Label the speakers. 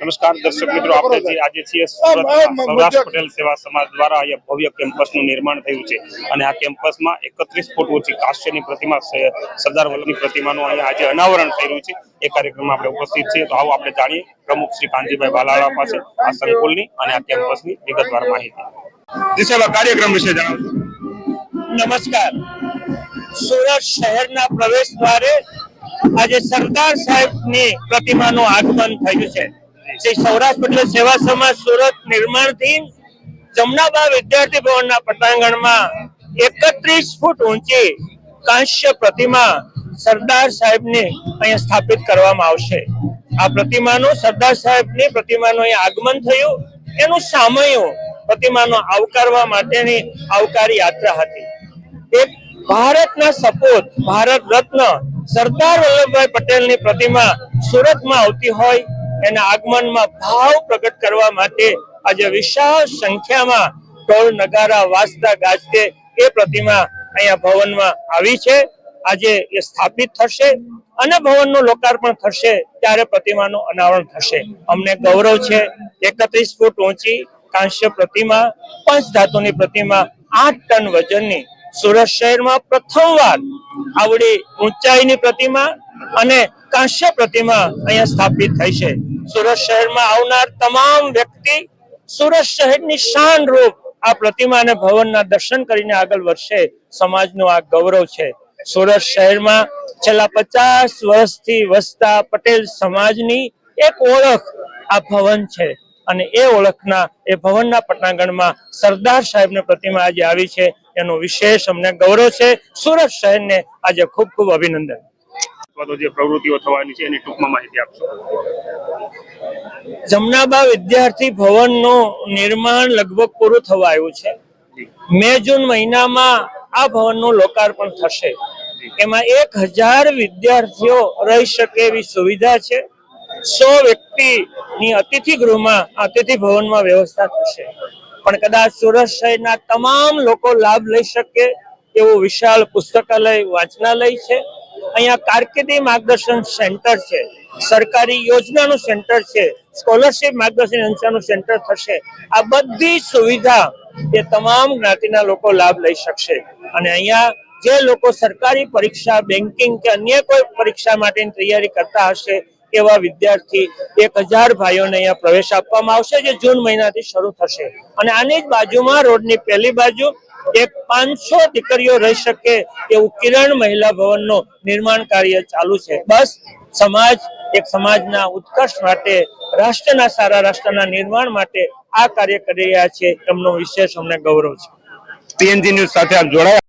Speaker 1: નમસ્કાર દર્શક મિત્રો આપણે જે આજે છીએ સુરત સૌરાષ્ટ્ર પટેલ સેવા સમાજ દ્વારા અહીંયા ભવ્ય કેમ્પસનું નિર્માણ થયું છે. અને આ કેમ્પસમાં એકત્રીસ ફૂટ ઊંચી કાશ્યની પ્રતિમા સરદાર વલ્લભની પ્રતિમાનું અહીંયા આજે અનાવરણ થઈ રહ્યું છે. એ કાર્યક્રમમાં આપણે ઉપસ્થિત છીએ. તો આવો આપણે જાણીએ પ્રમુખ શ્રી કાંતિભાઈ બાલાળા પાસે આ સંકુલની અને આ કેમ્પસની વિગતવાર માહિતી. સાહેબ કાર્યક્રમ વિશે જણાવો
Speaker 2: નમસ્કાર. સુરત શહેરના પ્રવેશ દ્વારે આજે સરદાર સાહેબની પ્રતિમાનું આગમન થયું છે. શ્રી સૌરાષ્ટ્ર પટેલ સેવા સમાજ સુરત નિર્માણથી જમનાબા વિદ્યાર્થી ભવનના પટાંગણમાં એકત્રીસ ફૂટ ઊંચી કાંસ્ય પ્રતિમા સરદાર સાહેબની અહીંયા સ્થાપિત કરવામાં આવશે. આ પ્રતિમાનું સરદાર સાહેબની પ્રતિમાનું આગમન થયું. એનું સામયું પ્રતિમાનો આવકારવા માટેની આવકાર યાત્રા હતી. એક ભારતના સપૂત ભારત રત્ન સરદાર વલ્લભભાઈ પટેલની પ્રતિમા સુરતમાં આવતી હોય એના આગમનમાં ભાવ પ્રગટ કરવા માટે આજે વિશાળ સંખ્યામાં ઢોલ નગારા વાજતા ગાજતે એ પ્રતિમા અહીંયા ભવનમાં આવી છે. આજે એ સ્થાપિત થશે અને ભવનનું લોકાર્પણ થશે ત્યારે પ્રતિમાનું અનાવરણ થશે. અમને ગૌરવ છે, એકત્રીસ ફૂટ ઊંચી કાંસ્ય પ્રતિમા, પંચ ધાતુની પ્રતિમા, આઠ ટન વજનની. સુરત શહેરમાં પ્રથમવાર આવડી ઊંચાઈની પ્રતિમા અને કાંસ્ય પ્રતિમા અહીંયા સ્થાપિત થઈ છે. સુરત શહેરમાં આવનાર તમામ વ્યક્તિ સુરત શહેરની શાન રૂપ આ પ્રતિમા અને ભવનના દર્શન કરીને આગળ વધશે. સમાજનો આ ગૌરવ છે. સુરત શહેરમાં છેલ્લા પચાસ વર્ષથી વસતા પટેલ સમાજની એક ઓળખ આ ભવન છે અને એ ઓળખના, એ ભવનના પટનાગણમાં સરદાર સાહેબની પ્રતિમા આજે આવી છે. એનો વિશેષ અમને ગૌરવ છે. સુરત શહેરને આજે ખૂબ ખૂબ અભિનંદન.
Speaker 1: અથવા તો જે પ્રવૃત્તિઓ થવાની છે એની ટૂંકમાં માહિતી આપશો.
Speaker 2: જમનાબા વિદ્યાર્થી ભવનનું નિર્માણ લગભગ પૂરું થવાયું છે. મે જૂન મહિનામાં આ ભવનનું લોકાર્પણ થશે. એમાં એક હજાર વિદ્યાર્થીઓ રહી શકે એવી સુવિધા છે. સો વ્યક્તિની અતિથિ ગૃહમાં અતિથિ ભવનમાં વ્યવસ્થા થશે. પણ કદાચ સુરત શહેરના તમામ લોકો લાભ લઈ શકે એવું વિશાળ પુસ્તકાલય વાંચનાલય છે. અહીંયા કારકિર્દી માર્ગદર્શન સેન્ટર છે. સરકારી યોજનાનું સેન્ટર છે. સ્કોલરશિપ માર્ગદર્શન સંસ્થાનું સેન્ટર થશે. આ બધી સુવિધા એ તમામ જ્ઞાતિના લોકો લાભ લઈ શકશે. અને અહીંયા જે લોકો સરકારી પરીક્ષા, બેન્કિંગ કે અન્ય કોઈ પરીક્ષા માટેની તૈયારી કરતા હશે એવા વિદ્યાર્થી એક હજાર ભાઈઓને અહીંયા પ્રવેશ આપવામાં આવશે જે જૂન મહિનાથી શરૂ થશે. અને આની જ બાજુમાં રોડની પહેલી બાજુ એક પાંચસો દીકરીઓ રહી શકે એવું કિરણ મહિલા ભવનનું નિર્માણ કાર્ય ચાલુ છે. બસ, સમાજ, એક સમાજના ઉત્કર્ષ માટે, રાષ્ટ્રના સારા રાષ્ટ્રના નિર્માણ માટે આ કાર્ય કરી રહ્યા છે. એમનો વિશેષ અમને ગૌરવ છે.
Speaker 1: પીએનજી ન્યૂઝ સાથે આપ જોડાયા.